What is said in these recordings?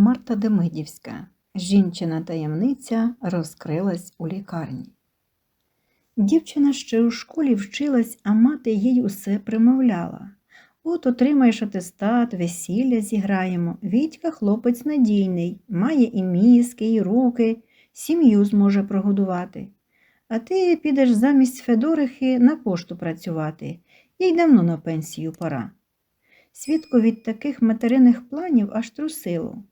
Марта Демидівська. Жінчина таємниця розкрилась у лікарні. Дівчина ще у школі вчилась, а мати їй усе примовляла. От отримаєш атестат, весілля зіграємо. Вітька хлопець надійний, має і мізки, і руки, сім'ю зможе прогодувати. А ти підеш замість Федорихи на пошту працювати, їй давно на пенсію пора. Свідку від таких материних планів аж трусило.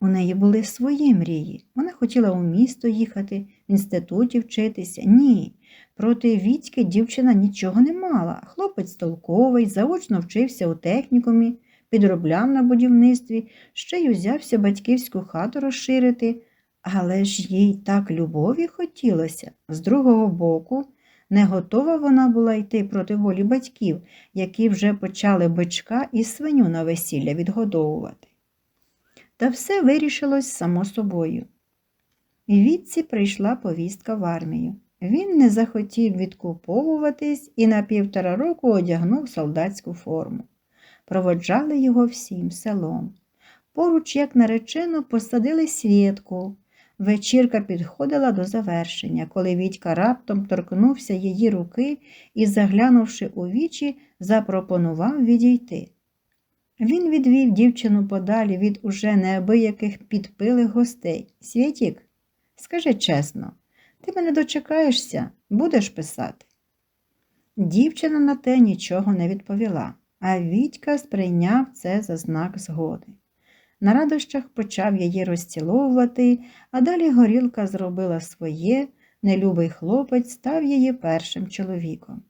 У неї були свої мрії. Вона хотіла у місто їхати, в інституті вчитися. Ні, проти Вітьки дівчина нічого не мала. Хлопець толковий, заочно вчився у технікумі, підробляв на будівництві, ще й узявся батьківську хату розширити. Але ж їй так любові хотілося. З другого боку, не готова вона була йти проти волі батьків, які вже почали бичка і свиню на весілля відгодовувати. Та все вирішилось само собою. Відці прийшла повістка в армію. Він не захотів відкуповуватись і на півтора року одягнув солдатську форму. Проводжали його всім селом. Поруч, як наречено, посадили свідку. Вечірка підходила до завершення, коли Вітька раптом торкнувся її руки і, заглянувши у вічі, запропонував відійти. Він відвів дівчину подалі від уже неабияких підпилих гостей. Святік, скажи чесно, ти мене дочекаєшся, будеш писати? Дівчина на те нічого не відповіла, а Вітька сприйняв це за знак згоди. На радощах почав її розціловувати, а далі горілка зробила своє, нелюбий хлопець став її першим чоловіком.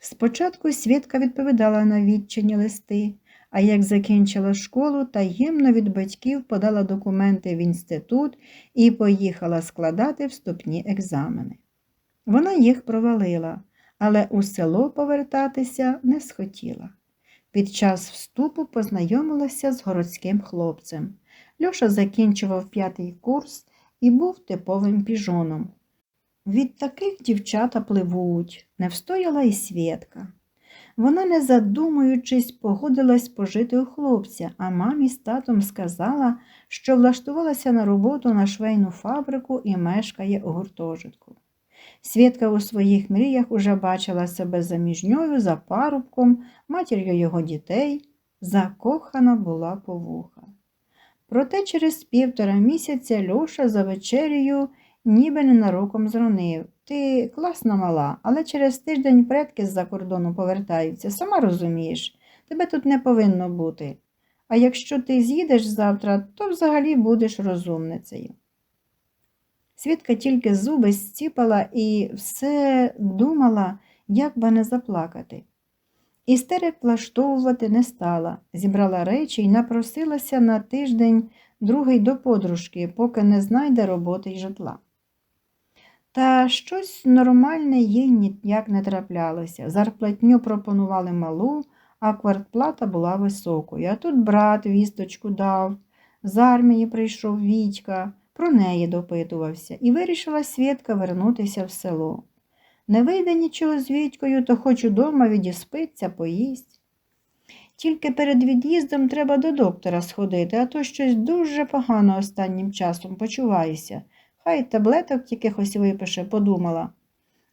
Спочатку Свідка відповідала на відчині листи, а як закінчила школу, таємно від батьків подала документи в інститут і поїхала складати вступні екзамени. Вона їх провалила, але у село повертатися не схотіла. Під час вступу познайомилася з городським хлопцем. Льоша закінчував п'ятий курс і був типовим піжоном. Від таких дівчата пливуть, не встояла і Свєтка. Вона, не задумуючись, погодилась пожити у хлопця, а мамі з татом сказала, що влаштувалася на роботу на швейну фабрику і мешкає у гуртожитку. Свідка у своїх мріях уже бачила себе заміжньою за парубком, матір'ю його дітей, закохана була по вуха. Проте через півтора місяця Льоша за вечерію ніби ненароком зронив. Ти класна мала, але через тиждень предки з-за кордону повертаються, сама розумієш, тебе тут не повинно бути. А якщо ти з'їдеш завтра, то взагалі будеш розумницею. Свідка тільки зуби зціпала і все думала, як би не заплакати. Істерик влаштовувати не стала, зібрала речі і напросилася на тиждень другий до подружки, поки не знайде роботи й житла. Та щось нормальне їй ніяк не траплялося. Зарплатню пропонували малу, а квартплата була високою. А тут брат вісточку дав, з армії прийшов Вітька, про неї допитувався, і вирішила Свідка вернутися в село. Не вийде нічого з Вітькою, то хоч удома відіспиться, поїсть. Тільки перед від'їздом треба до доктора сходити, а то щось дуже погано останнім часом почуваюся. Хай таблеток якихось випише, подумала.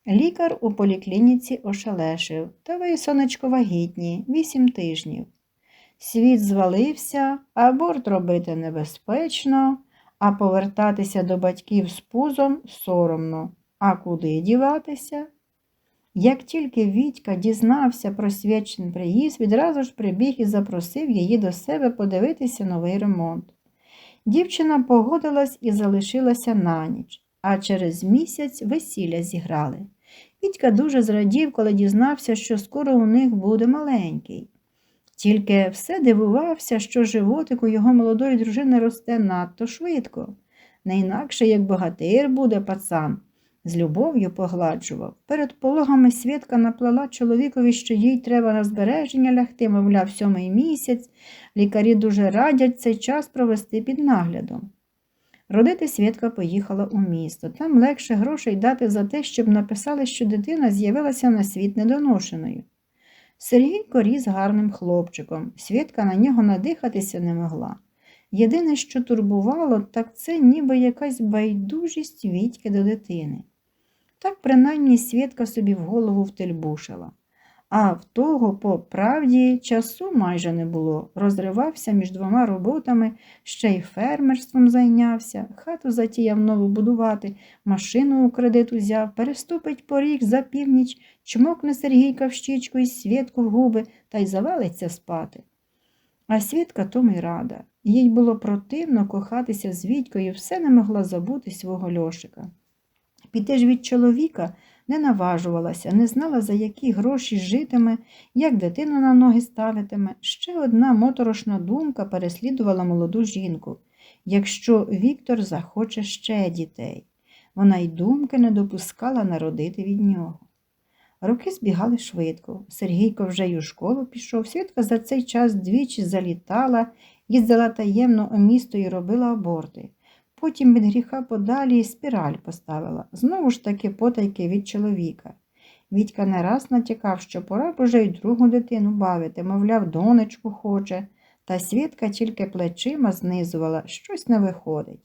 Лікар у поліклініці ошелешив, та ви, сонечко, вагітні, вісім тижнів. Світ звалився, аборт робити небезпечно, а повертатися до батьків з пузом соромно. А куди діватися? Як тільки Вітька дізнався про свячний приїзд, відразу ж прибіг і запросив її до себе подивитися новий ремонт. Дівчина погодилась і залишилася на ніч, а через місяць весілля зіграли. Вітька дуже зрадів, коли дізнався, що скоро у них буде маленький. Тільки все дивувався, що животик у його молодої дружини росте надто швидко, не інакше, як богатир буде пацан. З любов'ю погладжував. Перед пологами Свідка наплела чоловікові, що їй треба на збереження лягти, мовляв, сьомий місяць. Лікарі дуже радять цей час провести під наглядом. Родити Свідка поїхала у місто. Там легше грошей дати за те, щоб написали, що дитина з'явилася на світ недоношеною. Сергій коріс гарним хлопчиком, Свідка на нього надихатися не могла. Єдине, що турбувало, так це ніби якась байдужість Вітьки до дитини. Так принаймні Свідка собі в голову втельбушила. А в того, по правді, часу майже не було. Розривався між двома роботами, ще й фермерством зайнявся, хату затіяв нову будувати, машину у кредит узяв, переступить поріг за північ, чмокне Сергійка в щічку і свідку в губи та й завалиться спати. А свідка тому й рада. Їй було противно кохатися з Вітькою, все не могла забути свого Льошика. Піти ж від чоловіка не наважувалася, не знала, за які гроші житиме, як дитину на ноги ставитиме. Ще одна моторошна думка переслідувала молоду жінку. Якщо Віктор захоче ще дітей, вона й думки не допускала народити від нього. Роки збігали швидко. Сергійко вже й у школу пішов. Свідка за цей час двічі залітала, їздила таємно у місто і робила аборти. Потім від гріха подалі спіраль поставила, знову ж таки потайки від чоловіка. Вітька не раз натякав, що пора б уже й другу дитину бавити, мовляв, донечку хоче, та свідка тільки плечима знизувала, щось не виходить.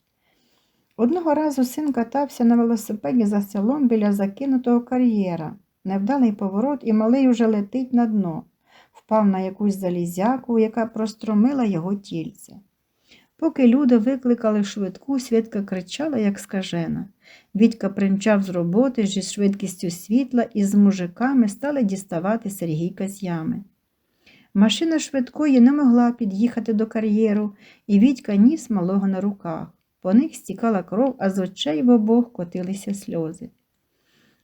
Одного разу син катався на велосипеді за селом біля закинутого кар'єра. Невдалий поворот, і малий уже летить на дно, впав на якусь залізяку, яка простромила його тільце. Поки люди викликали швидку, Свідка кричала, як скажена. Вітька примчав з роботи зі швидкістю світла і з мужиками стали діставати Сергійка з ями. Машина швидкої не могла під'їхати до кар'єру, і Вітька ніс малого на руках. По них стікала кров, а з очей в обох котилися сльози.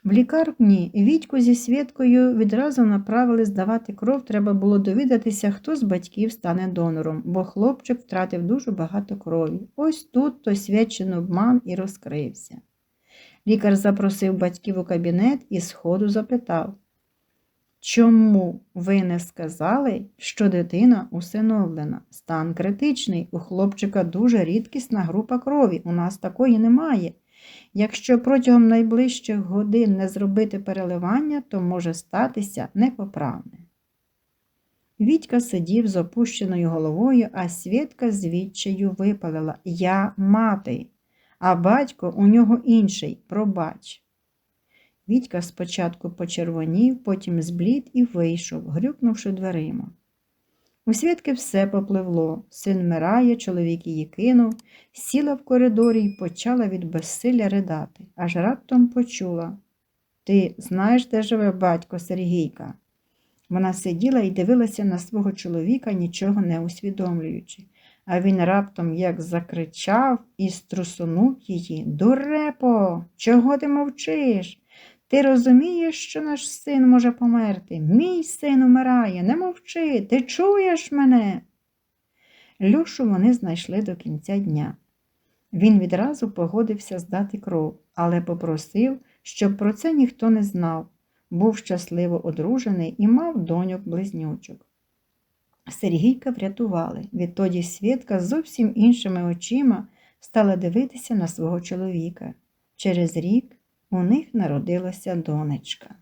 В лікарні Вітьку зі Свідкою відразу направили здавати кров, треба було довідатися, хто з батьків стане донором, бо хлопчик втратив дуже багато крові. Ось тут той свідчений обман і розкрився. Лікар запросив батьків у кабінет і сходу запитав, чому ви не сказали, що дитина усиновлена? Стан критичний, у хлопчика дуже рідкісна група крові, у нас такої немає. Якщо протягом найближчих годин не зробити переливання, то може статися непоправне. Вітька сидів з опущеною головою, а Свідка з відчаю випалила Я мати, а батько у нього інший, пробач. Вітька спочатку почервонів, потім зблід і вийшов, грюкнувши дверима. У свідки все попливло. Син мирає, чоловік її кинув, сіла в коридорі і почала від безсилля ридати, аж раптом почула Ти знаєш, де живе батько Сергійка? Вона сиділа і дивилася на свого чоловіка, нічого не усвідомлюючи. А він раптом як закричав і струсунув її Дурепо, чого ти мовчиш? Ти розумієш, що наш син може померти? Мій син умирає, не мовчи, ти чуєш мене? Льошу вони знайшли до кінця дня. Він відразу погодився здати кров, але попросив, щоб про це ніхто не знав, був щасливо одружений і мав доньок близнючок. Сергійка врятували. Відтоді Свідка зовсім іншими очима стала дивитися на свого чоловіка. Через рік у них народилася донечка.